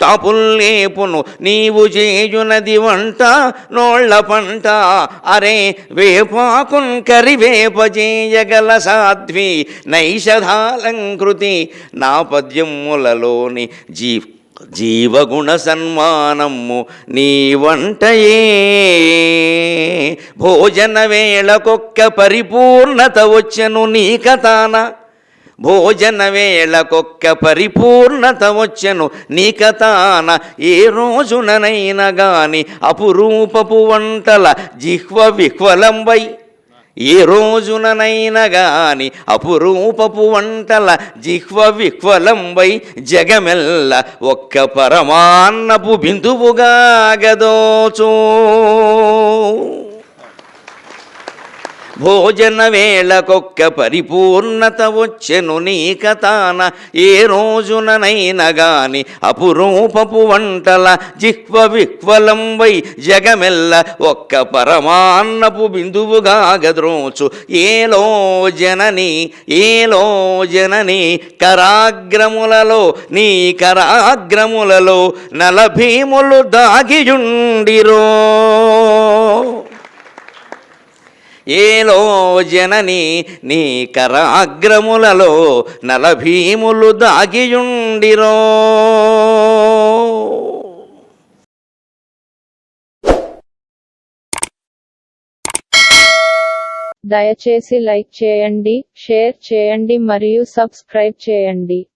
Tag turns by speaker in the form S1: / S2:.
S1: తాపుల్లేపును నీవు చేయునది వంట నోళ్ళ పంట. అరే వేపాకున్ కరివేప చేయగల సాధ్వి నైషధాలంకృతి నా పద్యములలోని జీ జీవగుణ సన్మానము నీ వంటయే. భోజన వేళకొక్క పరిపూర్ణత వచ్చను నీ కథాన. భోజన వేళకొక్క పరిపూర్ణత వచ్చెను నీకతాన ఏ రోజుననైనా గాని అపురూపపు వంటల జిహ్వ విహ్వలంబై. ఏ రోజుననైనా గాని అపురూపపు వంటల జిహ్వ విహ్వలంబై జగమెల్ల ఒక్క పరమాన్నపు బిందువుగా గదోచో భోజన వేళకొక్క పరిపూర్ణత వచ్చెను నీకతాన ఏ రోజుననైనా గాని అపురూపపు వంటల జిహ్వ విహ్వలంబై జగమెల్ల ఒక్క పరమాన్నపు బిందువుగా గద్రోచు. ఏలో జనని ఏలో జనని కరాగ్రములలో నీ కరాగ్రములలో నలభీములు దాగియుండిరో. ఏలో జనని నీ కరాగ్రములలో నలభీములు దాగియుండిరో.
S2: దయచేసి లైక్ చేయండి షేర్ చేయండి మరియు సబ్స్క్రైబ్ చేయండి.